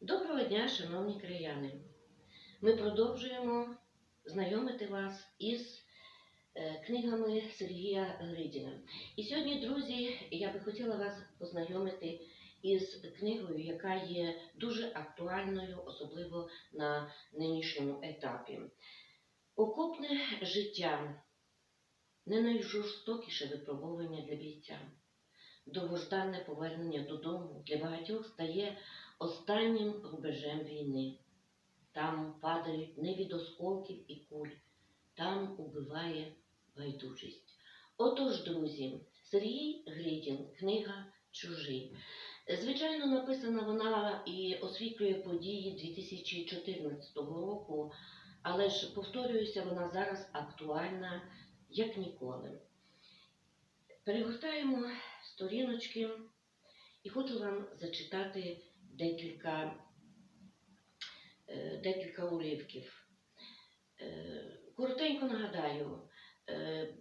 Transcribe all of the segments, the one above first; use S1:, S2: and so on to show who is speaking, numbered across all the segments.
S1: Доброго дня, шановні краяни! Ми продовжуємо знайомити вас із е, книгами Сергія Гридіна. І сьогодні, друзі, я би хотіла вас познайомити із книгою, яка є дуже актуальною, особливо на нинішньому етапі. Окопне життя не найжорстокіше випробування для бійця. Довгожданне повернення додому для багатьох стає останнім рубежем війни. Там падають не від осколків і куль, там убиває байдужість. Отож, друзі, Сергій Гридін, книга Чужий. Звичайно, написана вона і освітлює події 2014 року, але ж, повторююся, вона зараз актуальна як ніколи. Перегортаємо сторіночки і хочу вам зачитати декілька, е, декілька уривків. Е, Коротенько нагадаю, е,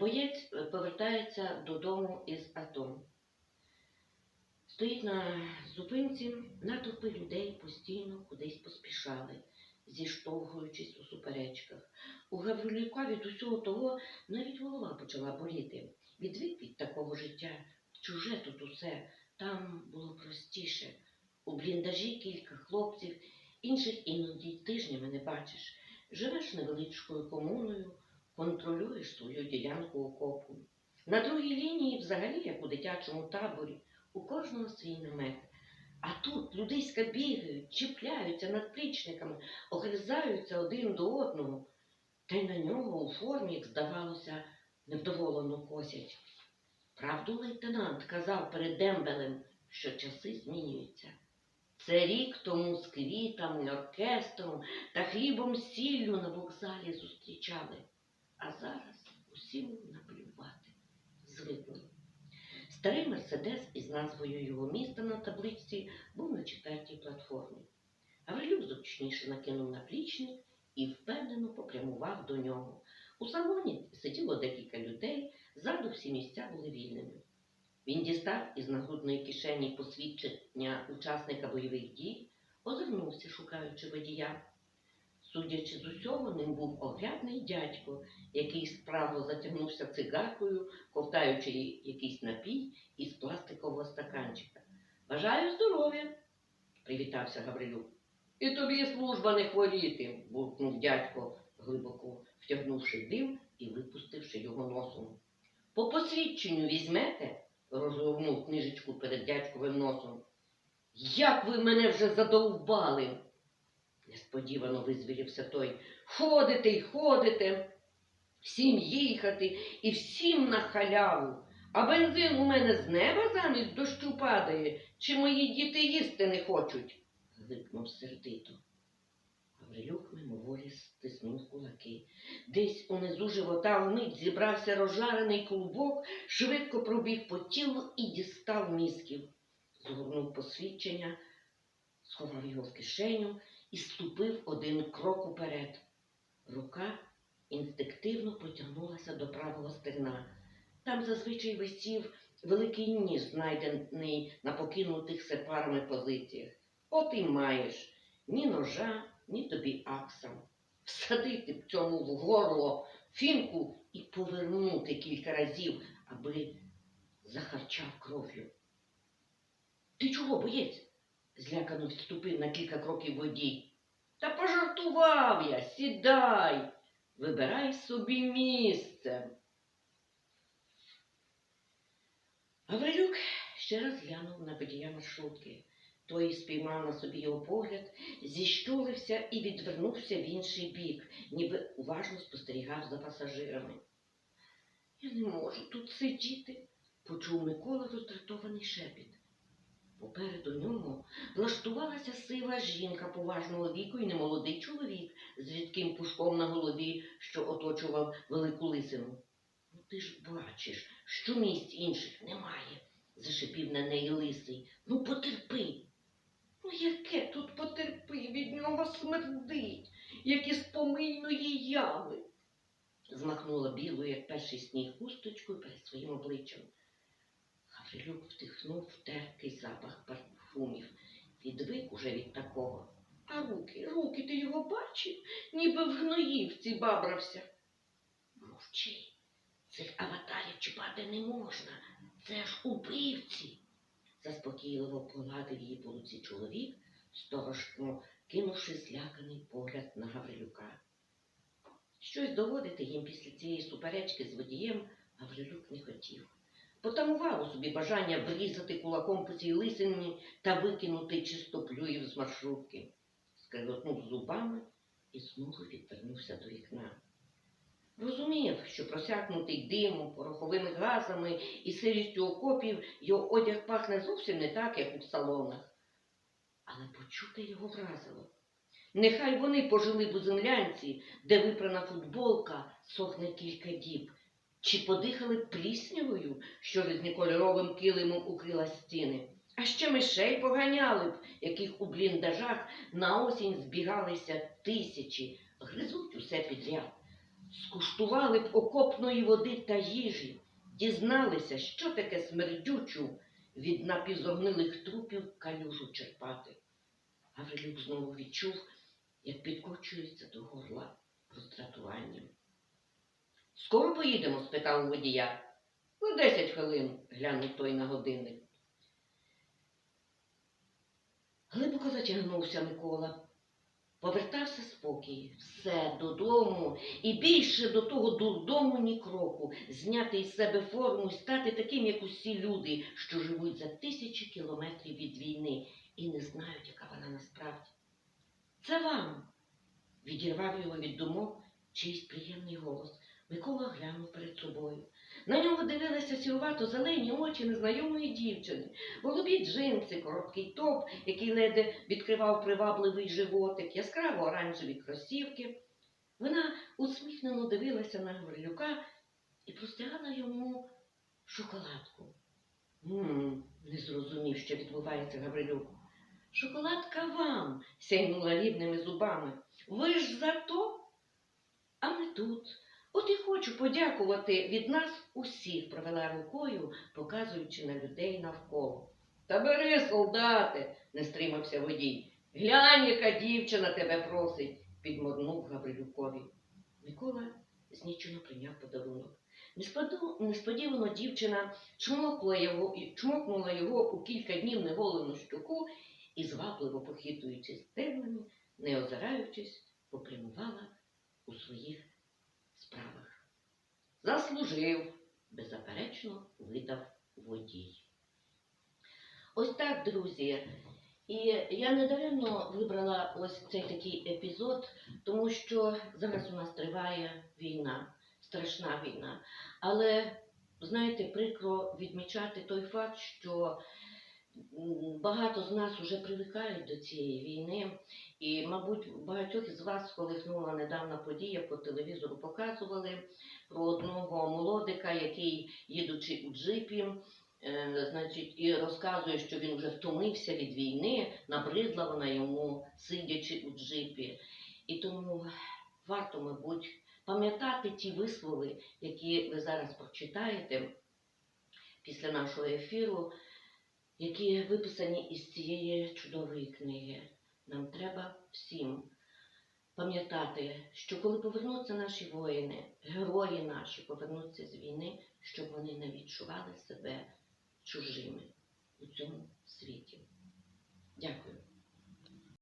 S1: боєць повертається додому із АТО. Стоїть на зупинці, натовпи людей постійно кудись поспішали, зіштовхуючись у суперечках. У Гаврилюка від усього того навіть голова почала боліти. Відвик від такого життя, чуже тут усе, там було простіше. У бліндажі кілька хлопців, інших іноді й тижнями не бачиш. Живеш невеличкою комуною, контролюєш свою ділянку окопу. На другій лінії, взагалі, як у дитячому таборі, у кожного свій намет. А тут людиська бігають, чіпляються над плічниками, огризаються один до одного, та й на нього у формі, як здавалося, невдоволено косять. Правду лейтенант казав перед дембелем, що часи змінюються. Це рік тому з квітами, оркестром та хлібом сіллю на вокзалі зустрічали. А зараз усім наплювати. Звикли. Старий мерседес із назвою його міста на табличці був на четвертій платформі. Гаврилюк зручніше накинув наплічник і впевнено попрямував до нього. У салоні сиділо декілька людей, ззаду всі місця були вільними. Він дістав із нагрудної кишені посвідчення учасника бойових дій, озирнувся, шукаючи водія. Судячи з усього, ним був оглядний дядько, який справно затягнувся цигаркою, ковтаючи якийсь напій із пластикового стаканчика. Бажаю здоров'я, привітався Гаврилюк. І тобі служба не хворіти, буркнув дядько, глибоко втягнувши дим і випустивши його носом. По посвідченню візьмете? Розгорнув книжечку перед дядьковим носом. Як ви мене вже задовбали? несподівано визвірівся той. Ходите й ходите, всім їхати і всім на халяву. А бензин у мене з неба замість дощу падає, чи мої діти їсти не хочуть? гикнув сердито. Гаврилюк мимоволі стиснув кулаки. Десь унизу живота вмить зібрався розжарений клубок, швидко пробіг по тілу і дістав мізків. Згорнув посвідчення, сховав його в кишеню і ступив один крок уперед. Рука інстинктивно потягнулася до правого стегна. Там зазвичай висів великий ніж, знайдений на покинутих сепарами позиціях. От і маєш ні ножа, ні тобі акса. Всадити б цьому в горло фінку і повернути кілька разів, аби захарчав кров'ю. Ти чого, боєць? злякано відступив на кілька кроків водій. Та пожартував я, сідай, вибирай собі місце. Гаврилюк ще раз глянув на водія маршрутки. Той спіймав на собі його погляд, зіщулився і відвернувся в інший бік, ніби уважно спостерігав за пасажирами. Я не можу тут сидіти, почув Микола роздратований шепіт. Попереду нього влаштувалася сива жінка поважного віку і немолодий чоловік з рідким пушком на голові, що оточував велику лисину. Ну ти ж бачиш, що місць інших немає, зашипів на неї лисий. Ну потерпи. Ну яке тут потерпи, від нього смердить, як із помийної ями. Змахнула білою, як перший сніг, хусточкою перед своїм обличчям. Гаврилюк вдихнув терпкий запах парфумів. відвик уже від такого. А руки, руки, ти його бачив, ніби в гноївці бабрався. Мовчи, цих аватарів чіпати не можна. Це ж убивці. Заспокійливо погладив її по руці чоловік, сторожко кинувши зляканий погляд на Гаврилюка. Щось доводити їм після цієї суперечки з водієм Гаврилюк не хотів. Потамував у собі бажання врізати кулаком по цій лисині та викинути чистоплюїв з маршрутки. Скриготнув зубами і знову відвернувся до вікна. Розумів, що просякнутий димом, пороховими газами і сирістю окопів його одяг пахне зовсім не так, як у салонах. Але почути його вразило. Нехай вони пожили б у землянці, де випрана футболка сохне кілька діб, чи подихали пліснявою, що різнокольоровим килимом укрила стіни, а ще мишей поганяли б, яких у бліндажах на осінь збігалися тисячі, гризуть усе підряд. Скуштували б окопної води та їжі, дізналися, що таке смердючу від напівзогнилих трупів калюжу черпати. Гаврилюк знову відчув, як підкочується до горла роздратуванням. Скоро поїдемо? спитав водія. За десять хвилин, глянув той на годинник. Глибоко затягнувся Микола. Повертався спокій, все додому, і більше до того дурдому ні кроку, зняти із себе форму і стати таким, як усі люди, що живуть за тисячі кілометрів від війни і не знають, яка вона насправді. Це вам. Відірвав його від думок чийсь приємний голос. Микола глянув перед собою. На нього дивилися сірувато зелені очі незнайомої дівчини, голубі джинси, короткий топ, який ледь відкривав привабливий животик, яскраво оранжеві кросівки. Вона усміхнено дивилася на Гаврилюка і простягала йому шоколадку. «М, не зрозумів, що відбувається Гаврилюк. Шоколадка вам, сяйнула рідними зубами. Ви ж за то? А ми тут. От і хочу подякувати від нас усіх, провела рукою, показуючи на людей навколо. Та бери, солдате, не стримався водій. Глянь, яка дівчина тебе просить, підморнув Гаврилюкові. Микола знічено прийняв подарунок. Несподівано дівчина чмокнула його, чмокнула його у кілька днів неголену щоку і, звабливо похитуючи стеблами, не озираючись, попрямувала у своїх справах. Заслужив, беззаперечно видав водій. Ось так, друзі. І я недаремно вибрала ось цей такий епізод, тому що зараз у нас триває війна, страшна війна. Але, знаєте, прикро відмічати той факт, що багато з нас вже привикають до цієї війни. І, мабуть, багатьох із вас колихнула недавна подія по телевізору показували про одного молодика, який, їдучи у джипі, е, значить, і розказує, що він вже втомився від війни, набридла вона йому, сидячи у джипі. І тому варто, мабуть, пам'ятати ті вислови, які ви зараз прочитаєте після нашого ефіру, які виписані із цієї чудової книги. Нам треба всім пам'ятати, що коли повернуться наші воїни, герої наші повернуться з війни, щоб вони не відчували себе чужими у цьому світі.